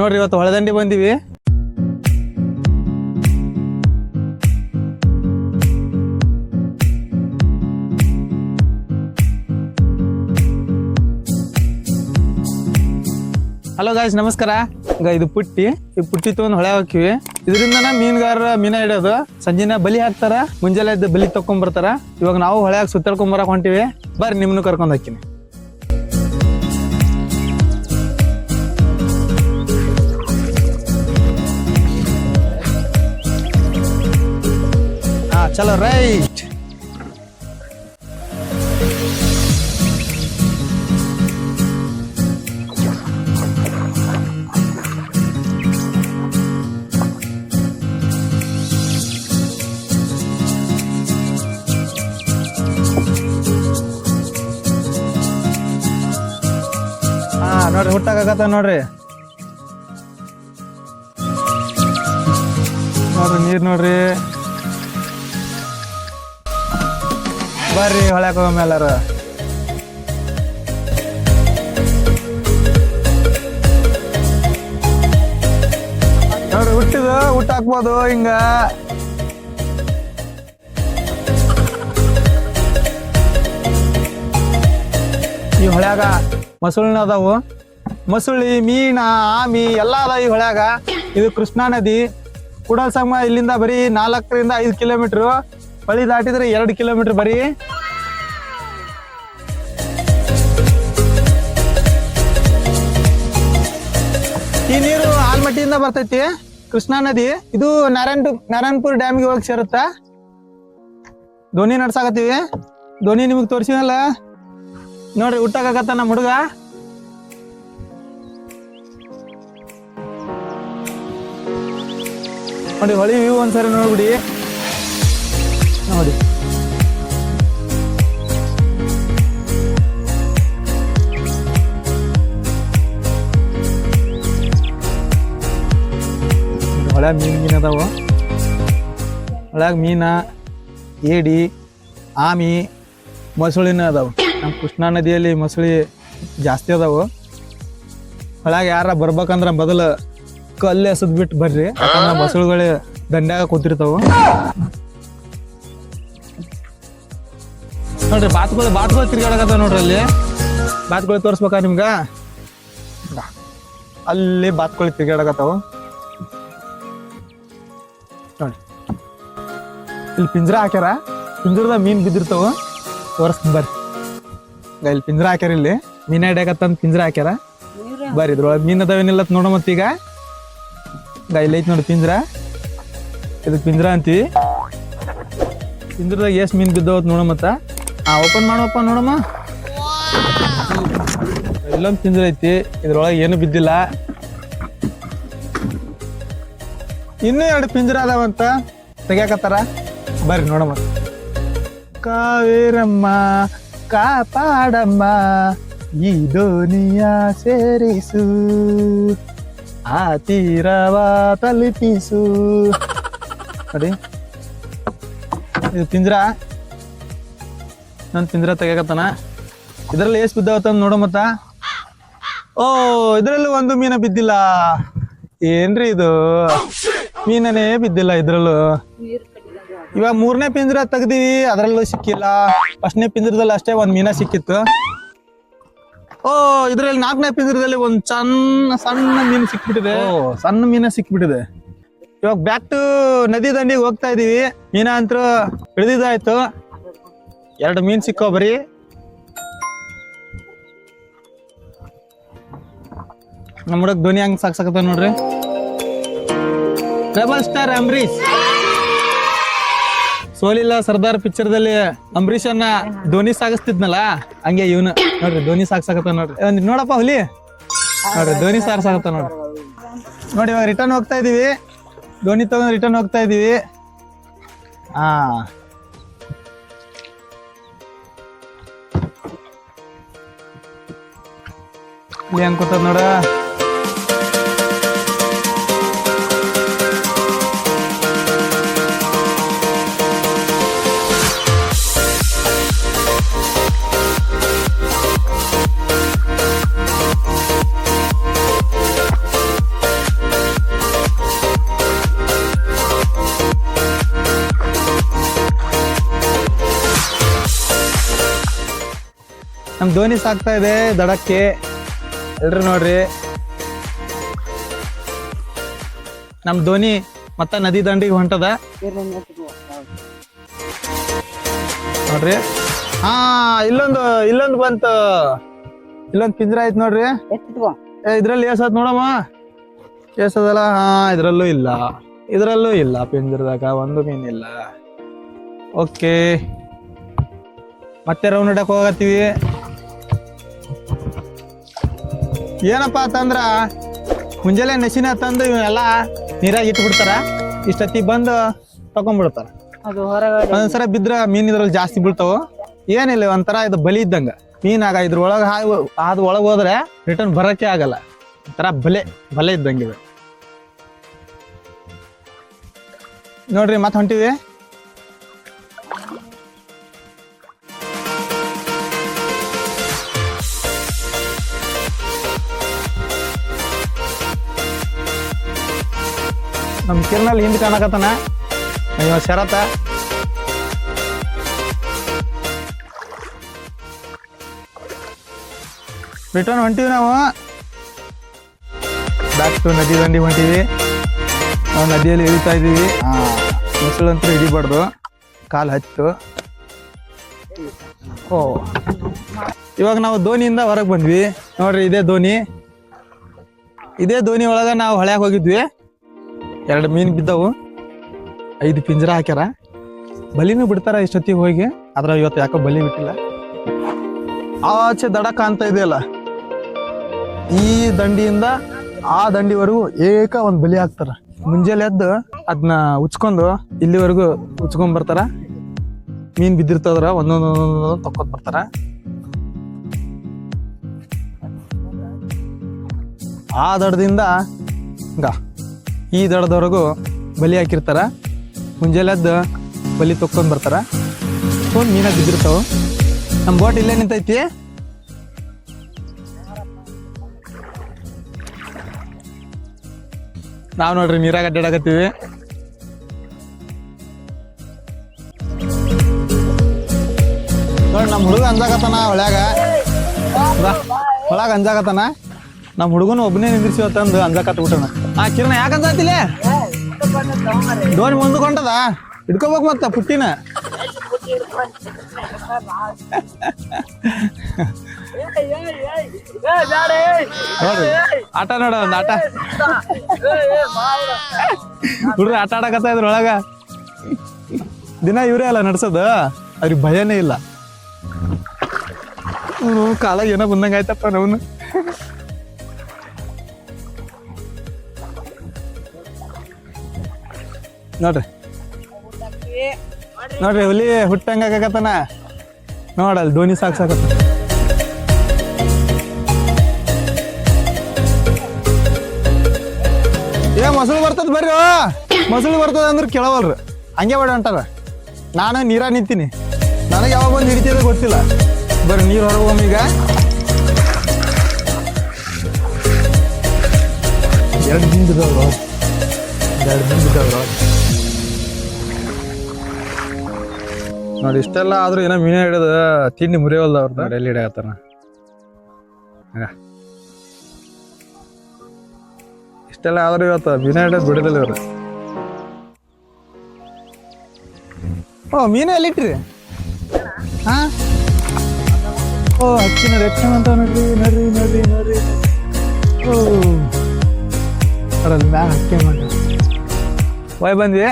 ನೋಡ್ರಿ, ಇವತ್ತು ಹೊಳೆದಂಡಿ ಬಂದಿವಿ. ಹಲೋ ಗಾಯ್ಸ್ ನಮಸ್ಕಾರ. ಈಗ ಇದು ಪುಟ್ಟಿ. ಈ ಪುಟ್ಟಿ ತಗೊಂಡ್ ಹೊಳೆ ಹಾಕಿವಿ ಇದರಿಂದ ಮೀನುಗಾರರ ಮೀನ ಹಿಡಿಯೋದು. ಸಂಜೆನ ಬಲಿ ಹಾಕ್ತಾರ, ಮುಂಜಾನೆ ಬಲಿ ತಕೊಂಡ್ ಬರ್ತಾರ. ಇವಾಗ ನಾವು ಹೊಳೆಯಾಗ ಸುತ್ತಾಡ್ಕೊಂಡ್ ಬರಕ್ ಹೊಂಟಿವಿ. ಬರ್ರಿ, ನಿಮ್ನು ಕರ್ಕೊಂಡ್ ಹಾಕಿನಿ ಹಾ ಚಲೋ ರೈಟ್ ಹಾ ನೋಡ್ರಿ ಹುಟ್ಟಾಗತ್ತ ನೋಡ್ರಿ. ನೋಡ್ರಿ ನೀರ್ ನೋಡ್ರಿ. ಬರ್ರಿ ಹೊಳ್ಯಾಕ ಹೋಗಮ್ಮ ಎಲ್ಲಾರು. ನೋಡ್ರಿ, ಹುಟ್ಟಿದ ಊಟ ಹಾಕ್ಬೋದು ಹಿಂಗ. ಈ ಹೊಳ್ಯಾಗ ಮಸುಳಿನ ಅದಾವು. ಮಸುಳಿ, ಮೀನ, ಆಮಿ ಎಲ್ಲ ಅದಾವ ಈ ಹೊಳ್ಯಾಗ. ಇದು ಕೃಷ್ಣಾ ನದಿ. ಕುಡಲ್ ಸಂಗಮ ಇಲ್ಲಿಂದ ಬರೀ ನಾಲ್ಕರಿಂದ ಐದು ಕಿಲೋಮೀಟರ್. ಹೊಳಿ ದಾಟಿದ್ರೆ ಎರಡು ಕಿಲೋಮೀಟರ್ ಬರೀ. ಈ ನೀರು ಆಲ್ಮಟ್ಟಿಯಿಂದ ಬರ್ತೈತಿ. ಕೃಷ್ಣಾ ನದಿ, ಇದು ನಾರಾಯಣ ನಾರಾಯಣಪುರ ಡ್ಯಾಮ್ಗೆ ಹೋಗಿ ಸೇರುತ್ತ? ಧ್ವನಿ ನಡ್ಸಾಕತ್ತೀವಿ. ಧ್ವನಿ ನಿಮಗೆ ತೋರಿಸಿನಲ್ಲ ನೋಡ್ರಿ ಹುಟ್ಟಕಾಗತ್ತ ನಮ್ಮ ಹುಡುಗ? ನೋಡಿ, ಹೊಳಿ ವ್ಯೂ ಒಂದ್ಸರಿ ನೋಡ್ಬಿಡಿ. ನೋಡಿ. ಒಳಗೆ ಮೀನು ಮೀನು ಅದಾವ. ಹೊಳ್ಯಾಗ ಮೀನ ಏಡಿ ಆಮಿ ಮೊಸಳಿನ ಅದಾವ. ನಮ್ಮ ಕೃಷ್ಣಾ ನದಿಯಲ್ಲಿ ಮೊಸಳಿ ಜಾಸ್ತಿ ಅದಾವು. ಹೊಳ್ಯಾಗ ಯಾರ ಬರ್ಬೇಕಂದ್ರ ಮೊದಲು ಕಲ್ಲು ಎಸದ್ ಬಿಟ್ಟು ಬರ್ರಿ. ಯಾಕಂದ್ರೆ ಮೊಸಳುಗಳು ದಂಡ್ಯಾಗ ಕೂತಿರ್ತಾವು. ನೋಡ್ರಿ ಬಾತ್ಗಳು ಬಾತ್ಗಳು ತಿರ್ಗಾಡಕತ್ತ ನೋಡ್ರಿ ಅಲ್ಲಿ. ಬಾತ್ಗಳು ತೋರಿಸ್ಬೇಕಾ ನಿಮ್ಗ. ಅಲ್ಲಿ ಬಾತ್ಗಳು ತಿರ್ಗಾಡಕತ್ತಾವ. ನೋಡಿ ಇಲ್ಲಿ ಪಿಂಜ್ರ ಹಾಕ್ಯಾರ. ಪಿಂಜ್ರದ ಮೀನ್ ಬಿದ್ದಿರ್ತಾವ. ತೋರಿಸ್ತೀನಿ ಬರ್ರಿ. ಇಲ್ಲಿ ಪಿಂಜ್ರ ಹಾಕ್ಯಾರ ಇಲ್ಲಿ. ಮೀನ ಹಿಡ್ಯಾಕತ್ತಂತ ಪಿಂಜ್ರ ಹಾಕ್ಯಾರ. ಬರ್ರಿ, ಇದ್ರೊಳಗೆ ಮೀನ್ ಅದಾವೇನಿಲ್ಲ ನೋಡ ಮತ್ತೀಗ. ಇಲ್ಲಿ ಐತಿ ನೋಡಿ ಪಿಂಜ್ರ. ಇದು ಪಿಂಜ್ರ ಅಂತೀವಿ. ಪಿಂಜ್ರದಾಗ ಎಷ್ಟು ಮೀನ್ ಬಿದ್ದಾವತ್ ನೋಡ ಮತ್ತ. ಹಾ ಓಪನ್ ಮಾಡಪ್ಪ ನೋಡಮ್ಮ. ಇಲ್ಲೊಂದು ಪಿಂಜ್ರ ಐತಿ, ಇದ್ರೊಳಗೆ ಏನು ಬಿದ್ದಿಲ್ಲ. ಇನ್ನೂ ಎರಡು ಪಿಂಜರ ಅದಾವಂತ. ತೆಗ್ಯಾಕತ್ತಾರ? ಬರ್ರಿ, ನೋಡಮ್ಮ. ಕಾವೇರಮ್ಮ, ಕಾಪಾಡಮ್ಮ, ಈ ದೋನಿಯ ಸೇರಿಸು, ಆ ತೀರವ ತಲುಪಿಸು. ಅದೇ ಇದು ಪಿಂಜರ. ನನ್ನ ತಿಂದ್ರ ತೆಗಿಯಾಕತ್ತಾನ? ಇದರಲ್ಲಿ ಎಷ್ಟು ಬಿದ್ದಾವತ್ತ ನೋಡೋ ಮತ್ತ. ಓ ಇದರಲ್ಲಿ ಒಂದು ಮೀನ ಬಿದ್ದಿಲ್ಲ. ಏನ್ರಿ ಇದು? ಮೀನನೇ ಬಿದ್ದಿಲ್ಲ ಇದ್ರಲ್ಲೂ. ಇವಾಗ ಮೂರನೇ ಪಿಂಜರ ತೆಗ್ದಿವಿ ಅದ್ರಲ್ಲೂ ಸಿಕ್ಕಿಲ್ಲ. ಫಸ್ಟ್ನೇ ಪಿಂಜರದಲ್ಲಿ ಅಷ್ಟೇ ಒಂದ್ ಮೀನ ಸಿಕ್ಕಿತ್ತು. ಓ ಇದ್ರಲ್ಲಿ ನಾಲ್ಕನೇ ಪಿಂಜರದಲ್ಲಿ ಒಂದ್ ಸಣ್ಣ ಸಣ್ಣ ಮೀನು ಸಿಕ್ಬಿಟ್ಟಿದೆ. ಓ ಸಣ್ಣ ಮೀನ ಸಿಕ್ಬಿಟ್ಟಿದೆ. ಇವಾಗ ಬ್ಯಾಕ್ ಟು ನದಿ ದಂಡಿಗೆ ಹೋಗ್ತಾ ಇದೀವಿ. ಮೀನ ಅಂತೂ ಹಿಡಿದಿದ್ದಾಯ್ತು ಎರಡು ಮೀನ್ ಸಿಕ್ಕೋ ಬರಿ. ನಮ್ಮ ಹುಡುಗ ಧ್ವನಿ ಹಂಗ್ ಸಾಕ್ಸಕತ್ತ ನೋಡ್ರಿ. ರೆಬಲ್ ಸ್ಟಾರ್ ಅಂಬರೀಶ್ ಸೋಲಿಲ್ಲ ಸರ್ದಾರ್ ಪಿಕ್ಚರ್ದಲ್ಲಿ ಅಂಬರೀಷ್ ಅನ್ನ ಧ್ವನಿ ಸಾಗಿಸ್ತಿದ್ನಲ್ಲ, ಹಂಗೆ ಇವನು. ನೋಡ್ರಿ, ಧ್ವನಿ ಸಾಕ್ಸಕತ್ತ ನೋಡ್ರಿ. ಒಂದ್ ನೋಡಪ್ಪ ಹುಲಿ. ನೋಡ್ರಿ, ಧ್ವನಿ ಸಾರ್ಸಾಕತ್ತ ನೋಡ್ರಿ. ನೋಡಿ, ಇವಾಗ ರಿಟರ್ನ್ ಹೋಗ್ತಾ ಇದೀವಿ. ಧ್ವನಿ ತಗೊಂಡ್ ರಿಟರ್ನ್ ಹೋಗ್ತಾ ಇದೀವಿ. ಹಾ ಇಲ್ಲಿ ಹೆಂಗ್ ಕೊಟ್ಟದ್ ನೋಡ. ನಮ್ಮ ಧೋನಿ ಸಾಕ್ತಾ ಇದೆ ದಡಕ್ಕೆ. ಎಲ್ರು ನೋಡ್ರಿ. ನಮ್ ಧೋನಿ ಮತ್ತ ನದಿ ದಂಡಿಗೆ ಹೊಂಟದ. ನೋಡ್ರಿ. ಹಾ ಇಲ್ಲೊಂದು ಇಲ್ಲೊಂದು ಬಂತು. ಇಲ್ಲೊಂದು ಪಿಂಜರ ಆಯ್ತು ನೋಡ್ರಿ. ಇದ್ರಲ್ಲಿ ಏಸತ್ ನೋಡಮ್ಮ. ಏಸದಲ್ಲ ಹಾ ಇದ್ರಲ್ಲೂ ಇಲ್ಲ. ಇದ್ರಲ್ಲೂ ಇಲ್ಲ ಪಿಂಜರದಾಗ ಒಂದು ಮೀನಿಲ್ಲ ಓಕೆ ಮತ್ತೆ ರೌಂಡ್ ಹಿಡಕ್ ಹೋಗತ್ತೀವಿ ಏನಪ್ಪಾ ಅಂತಂದ್ರ ಮುಂಜಾನೆ ನಶಿನ ತಂದು ಇವನ್ನೆಲ್ಲ ನೀರಾಗಿ ಇಟ್ಬಿಡ್ತಾರ. ಇಷ್ಟೊತ್ತಿ ಬಂದು ತಗೊಂಡ್ಬಿಡ್ತಾರ ಅದು ಹೊರಗಡೆ. ಬಿದ್ರ ಮೀನ್ ಇದ್ರಲ್ಲಿ ಜಾಸ್ತಿ ಬೀಳ್ತಾವ. ಏನಿಲ್ಲ ಒಂಥರ ಇದು ಬಲಿ ಇದ್ದಂಗ. ಮೀನಾಗ ಇದ್ರೊಳಗ ಅದ್ ಒಳಗ್ ಹೋದ್ರೆ ರಿಟರ್ನ್ ಬರಕ್ಕೆ ಆಗಲ್ಲ. ಒಂಥರ ಬಲೆ ಬಲೆ ಇದ್ದಂಗೆ ಇದೆ. ನೋಡ್ರಿ ಮತ್ತೆ ಹೊಂಟಿವಿ. ನಮ್ ಕಿರ್ನಲ್ಲಿ ಹಿಂದೆ ಕಾಣಕತ್ತಾನ. ಅಯ್ಯೋ ಶರತ. ರಿಟರ್ನ್ ಹೊಂಟಿವಿ ನಾವು. ಬ್ಯಾಕ್ ಟು ನದಿ ದಂಡಿ ಹೊಂಟಿವಿ. ನಾವು ನದಿಯಲ್ಲಿ ಇಳಿತಾ ಇದೀವಿ ಮುಸಳಂತೂ ಹಿಡಿಬಾರ್ದು. ಕಾಲು ಹತ್ತು ಓ. ಇವಾಗ ನಾವು ದೋಣಿಯಿಂದ ಹೊರಗೆ ಬಂದ್ವಿ. ನೋಡ್ರಿ ಇದೇ ದೋಣಿ ಇದೇ ದೋಣಿ ಒಳಗೆ ನಾವು ಹೊಳೆಯಾಗ ಹೋಗಿದ್ವಿ. ಎರಡು ಮೀನು ಬಿದ್ದವು. ಐದು ಪಿಂಜರ ಹಾಕ್ಯಾರ. ಬಲಿನೂ ಬಿಡ್ತಾರ ಇಷ್ಟೊತ್ತಿಗೆ ಹೋಗಿ. ಆದ್ರೆ ಇವತ್ತು ಯಾಕೋ ಬಲಿ ಬಿಟ್ಟಿಲ್ಲ. ಆಚೆ ದಡ ಕಾಣ್ತಾ ಇದೆಯಲ್ಲ. ಈ ದಂಡಿಯಿಂದ ಆ ದಂಡಿವರೆಗೂ ಏಕ ಒಂದು ಬಲಿ ಹಾಕ್ತಾರ. ಮುಂಜಾನೆ ಎದ್ದು ಅದನ್ನ ಉಚ್ಕೊಂಡು ಇಲ್ಲಿವರೆಗೂ ಉಚ್ಕೊಂಡ್ ಬರ್ತಾರ. ಮೀನ್ ಬಿದ್ದಿರ್ತದ್ರ ಒಂದೊಂದೊಂದೊಂದೊಂದು ತಕ್ಕೊತ್ ಬರ್ತಾರ ಆ ದಡದಿಂದ ಹಂಗ ಈ ದಡದವರೆಗೂ ಬಲಿ ಹಾಕಿರ್ತಾರ. ಮುಂಜಾನೆ ಎದ್ದು ಬಲಿ ತೊಕ್ಕೊಂಡು ಬರ್ತಾರ. ಫೋನ್ ಮೀನ ಬಿದ್ದಿರ್ತಾವ. ನಮ್ಮ ಬೋಟ್ ಇಲ್ಲೇ ನಿಂತೈತಿ. ನಾವು ನೋಡ್ರಿ ನೀರಾಗ ಅಡ್ಡಾಡಕತ್ತೀವಿ. ನೋಡಿ ನಮ್ಮ ಹುಡುಗ ಅಂಜಾಕತ್ತಾನ ಒಳಗ ಒಳಗ ಅಂಜಾಕತ್ತಾನ. ನಮ್ಮ ಹುಡುಗನ ಒಬ್ಬನೇ ನಿಂದಿರ್ಸಿ ತಂದು ಅಂಜಾಕತ್ತ ಬಿಟ್ಟಣ ಆ, ಕಿರಣ ಯಾಕೆ ಅಂಜಾತಿಲ್ಲ ಡೋರಿ ಮುಂದಕ್ಕೆ ಹೊಂಟದ ಮತ್ತ ಪುಟ್ಟಿನ. ಆಟ ನೋಡ ಒಂದು ಆಟ. ಹುಡ್ರಿ ಆಟ ಆಡಕತ್ತ ಇದ್ರ ಒಳಗ. ದಿನ ಇವರೇ ಅಲ್ಲ ನಡ್ಸೋದು. ಅವ್ರಿಗೆ ಭಯನೇ ಇಲ್ಲ. ಕಾಲ ಏನೋ ಬಂದಂಗ ಆಯ್ತಪ್ಪ ನವನು ನೋಡ್ರಿ. ನೋಡ್ರಿ, ಹುಲಿ ಹುಟ್ಟಂಗ ನೋಡಲ್ಲ ನೋಡಲ್ ಧೋನಿ ಸಾಕ್ಸಾಕತ್ತ ಏ, ಮೊಸಳು ಬರ್ತದ ಬರ್ರಿ. ಮೊಸಳು ಬರ್ತದ ಅಂದ್ರೆ ಕೇಳವಲ್ರಿ. ಹಂಗೆ ಬೇಡ ಅಂಟಾರ ನಾನು ನೀರ ನಿಂತೀನಿ. ನನಗೆ ಯಾವಾಗ ಬಂದು ಹಿಡಿತೀರ ಗೊತ್ತಿಲ್ಲ. ಬರ್ರಿ, ನೀರು ಹೊರಗೆ ಈಗ. ಎರಡು ದಿನ ಬಿದ್ದಾವ್ರು ಎರಡು ನೋಡಿ ಇಷ್ಟೆಲ್ಲ ಆದ್ರೂ ಏನೋ ಮೀನೇ ಹಿಡಿದ ತಿಂಡಿ ಮುರಿಯವಲ್ದ ಅವ್ರದ್ದು ಎಲ್ಲಿ ಹಿಡಿಯತ್ತಾರ? ಇಷ್ಟೆಲ್ಲ ಆದ್ರೂ ಇವತ್ತು ಮೀನೇ ಹಿಡಿಯೋದು ಬಿಡೋದಿಲ್ಲ ಇವ್ರು. ಓ ಮೀನೇ ಎಲ್ಲಿಟ್ರಿ ಹಾ ಓ ಹಚ್ಚಿನ ರೆಕ್ಷನ್ ಅಂತ ನೋಡ್ರಿ ನೋಡ್ರಿ ನೋಡ್ರಿ ನೋಡ್ರಿ ಓ. ಅದ್ರಲ್ಲಿ ಮ್ಯಾಗ ಹಕ್ಕಿ ಮಾಡಿ ಬಂದ್ವಿ?